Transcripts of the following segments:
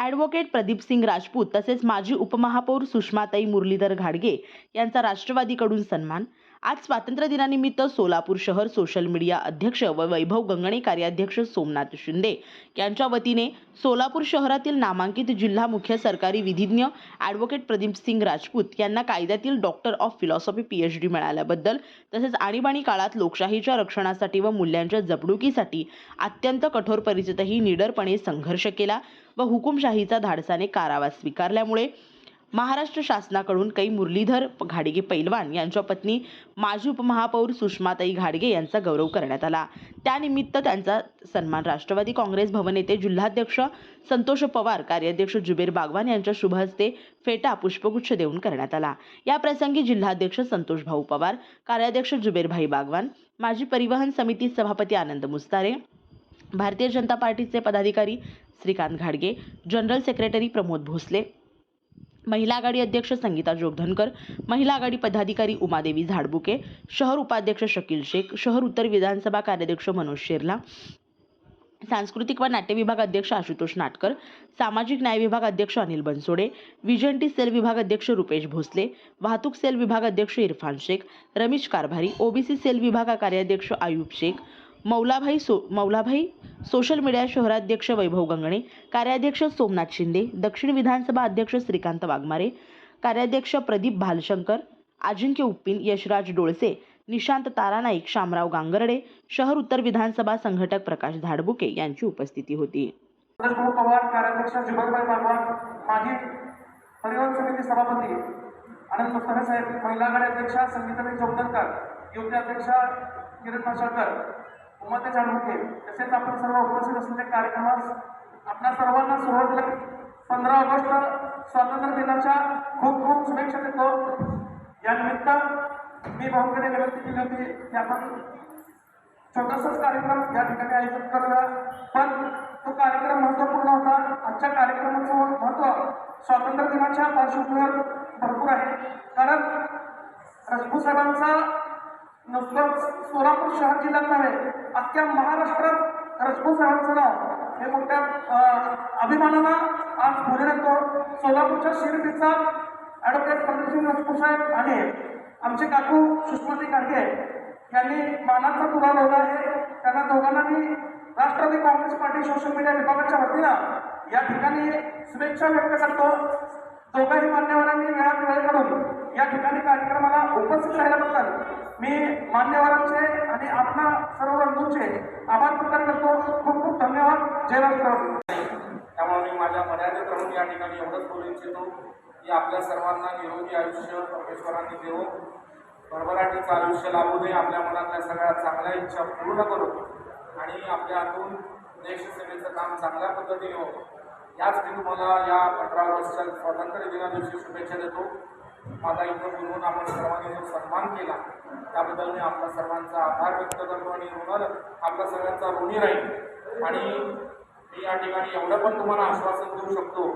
Advocate Pradeep Singh Rajput तसेच माजी उपमहापौर सुषमाताई मुरलीधर घाडगे यांचा राष्ट्रवादीकडून सन्मान. आज स्वातंत्र्य दिनानिमित्त सोलापूर शहर सोशल मीडिया अध्यक्ष व वैभव गंगणे कार्याध्यक्ष सोमनाथ शिंदे यांच्या वतीने सोलापूर शहरातील नामांकित जिल्हा मुख्य सरकारी विधिज्ञ ॲडव्होकेट प्रदीप सिंग राजपूत यांना कायद्यातील doctor of philosophy P H D मिळाल्याबद्दल तसेच आणीबाणी काळात लोकशाहीच्या रक्षणासाठी व मूल्यांच्या जपणुकीसाठी अत्यंत कठोर परिस्थितीतही निडरपणे संघर्ष केला व हुकुमशाहीचा धाडसाने कारावास स्वीकारल्यामुळे महाराष्ट्र शासनाकडून कै मुरलीधर घाडगे पैलवान यांच्या पत्नी माजी उपमहापौर सुषमाताई घाडगे यांचा गौरव करण्यात आला. त्यानिमित्त त्यांचा सन्मान राष्ट्रवादी काँग्रेस भवन येथे जिल्हाध्यक्ष संतोष पवार कार्याध्यक्ष जुबेर बागवान यांच्या शुभ हस्ते फेटा पुष्पगुच्छ देऊन करण्यात आला. या प्रसंगी जिल्हाध्यक्ष संतोष भाऊ पवार कार्याध्यक्ष जुबेरभाई बागवान माजी परिवहन समिती सभापती आनंद मुस्तारे भारतीय जनता पार्टीचे पदाधिकारी श्रीकांत घाडगे जनरल सेक्रेटरी प्रमोद भोसले महिला आघाडी अध्यक्ष संगीता जोगधनकर महिला आघाडी पदाधिकारी उमादेवी झाडबुके शहर उपाध्यक्ष शकील शेख शहर उत्तर विधानसभा कार्याध्यक्ष मनोज शेरला सांस्कृतिक व नाट्य विभाग अध्यक्ष आशुतोष नाटकर सामाजिक न्याय विभाग अध्यक्ष अनिल बनसोडे विजयंटी सेल विभाग अध्यक्ष रुपेश भोसले वाहतूक सेल विभाग अध्यक्ष इरफान शेख रमेश कारभारी ओबीसी सेल विभाग कार्याध्यक्ष आयुब शेख मौलाभाई सो मौलाभाई सोशल मीडिया शहराध्यक्ष वैभव गंगणे कार्याध्यक्ष सोमनाथ शिंदे दक्षिण विधानसभा अध्यक्ष श्रीकांत वाघमारे कार्याध्यक्ष प्रदीप भालशंकर अजिंक्य उप्पिन यशराज डोळसे निशांत तारानाईक शामराव गांगर्डे शहर उत्तर विधानसभा संघटक प्रकाश झाडबुके यांची उपस्थिती होती. महिला अध्यक्षा संगीताबाई युवती अध्यक्षा किरण माशाळकर उमाते जाणवते तसेच आपण सर्व उपस्थित असलेल्या कार्यक्रमास आपल्या सर्वांना सुरुवातीला पंधरा ऑगस्ट स्वातंत्र्य दिनाच्या खूप खूप शुभेच्छा देतो. या निमित्त मी भाऊकडे विनंती केली होती की आपण छोटासाच कार्यक्रम या ठिकाणी आयोजित करूया. पण तो कार्यक्रम महत्त्वपूर्ण होता. आजच्या कार्यक्रमाचं महत्त्व स्वातंत्र्य दिनाच्या पार्श्वभूमीवर भरपूर आहे. कारण राजपूत साहेबांचा नुसतं सोलापूर शहर जिल्ह्यात नव्हे अख्ख्या महाराष्ट्रात राजपूत साहेबांचं नाव. हे मोठ्या अभिमानानं आज पुढे येतो सोलापूरच्या शिरपीचा ॲडव्होकेट प्रदीपसिंग राजपूत साहेब आणि आमचे काकू सुषमाती गाडगे यांनी मानाचा पुढा लावला आहे. त्यांना दोघांना मी Rashtrawadi Congress party social media विभागाच्या वतीनं या ठिकाणी शुभेच्छा व्यक्त करतो. दोघांही मान्यवरांनी वेळात वेळ काढून या ठिकाणी कार्यक्रमाला उपस्थित राहिल्याबद्दल मी मान्यवरांचे आणि आपणा सर्व बंधूंचे आभार प्रकट करतो. खूप खूप धन्यवाद. जय त्यामुळे मी माझ्या मर्यादेत राहून या ठिकाणी एवढंच बोलू इच्छितो की आपल्या सर्वांना निरोगी आयुष्य परमेश्वरांनी देवो. भरभराटीचं आयुष्य लाभू दे. आपल्या मनातल्या सगळ्या चांगल्या इच्छा पूर्ण करू. आणि आपल्या हातून देशसेवेचं काम चांगल्या पद्धतीने होतं. याच मी तुम्हाला या पंधरा ऑगस्टच्या स्वातंत्र्य दिना दिवशी शुभेच्छा देतो. माझा इथं बोलवून आपण सर्वांनी जो सन्मान केला त्याबद्दल मी आपला सर्वांचा आभार व्यक्त करतो आणि होणार आपल्या सगळ्यांचा ऋणी राहील आणि मी या ठिकाणी एवढं पण तुम्हाला आश्वासन देऊ शकतो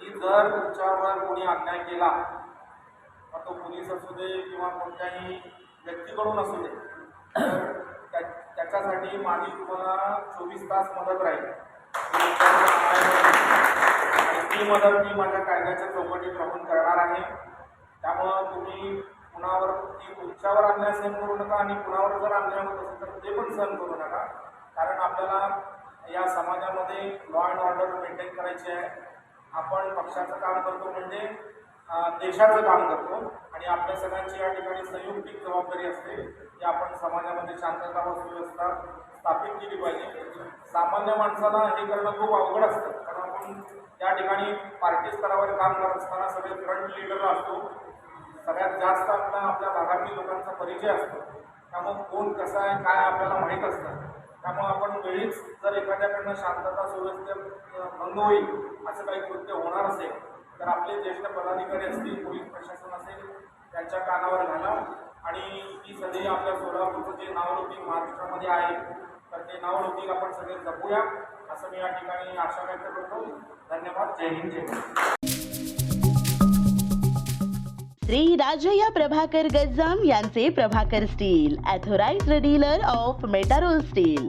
की जर तुमच्यावर कोणी अन्याय केला मग तो पोलीस असू दे किंवा कोणत्याही व्यक्तीकडून असू दे त्या त्याच्यासाठी माझी तुम्हाला चोवीस तास मदत राहील. ती मदत मी माझ्या कायद्याच्या चौकटीत राहून करणार आहे. त्यामुळं तुम्ही कुणावर ती तुमच्यावर अन्याय सहन करू नका आणि कुणावर जर अन्याय होत असेल तर ते पण सहन करू नका. कारण आपल्याला या समाजामध्ये लॉ अँड ऑर्डर मेंटेन करायची आहे. आपण पक्षाचं काम करतो म्हणजे देशाचं काम करतो. आणि आपल्या सगळ्यांची या ठिकाणी संयुक्तिक जबाबदारी असते. की आपण समाजामध्ये शांतता व सुव्यवस्था स्थापित केली पाहिजे. सामान्य माणसाला हे करणं खूप अवघड असतं. कारण आपण त्या ठिकाणी पार्टी स्तरावर काम करत असताना सगळे फ्रंट लिडर असतो. सगळ्यात जास्त आपला आपल्या भागातील लोकांचा परिचय असतो. त्यामुळं कोण कसा आहे काय आपल्याला माहीत असतं. त्यामुळे आपण वेळीच जर एखाद्याकडनं शांतता सुव्यवस्थे भंग होईल असं काही कृत्य होणार असेल तर आपले ज्येष्ठ पदाधिकारी असतील पोलीस प्रशासन असेल त्यांच्या कानावर घालावं. आणि ही संधी आपल्या सोलापूरचं जे नावलौकिक महाराष्ट्रामध्ये आहे तर ते नावलौकिक आपण सगळे जपूया. असं मी या ठिकाणी आशा व्यक्त करतो. धन्यवाद. जय हिंद जय श्री राजया प्रभाकर गज्जाम यांचे Prabhakar steel authorized dealer of Metarol steel.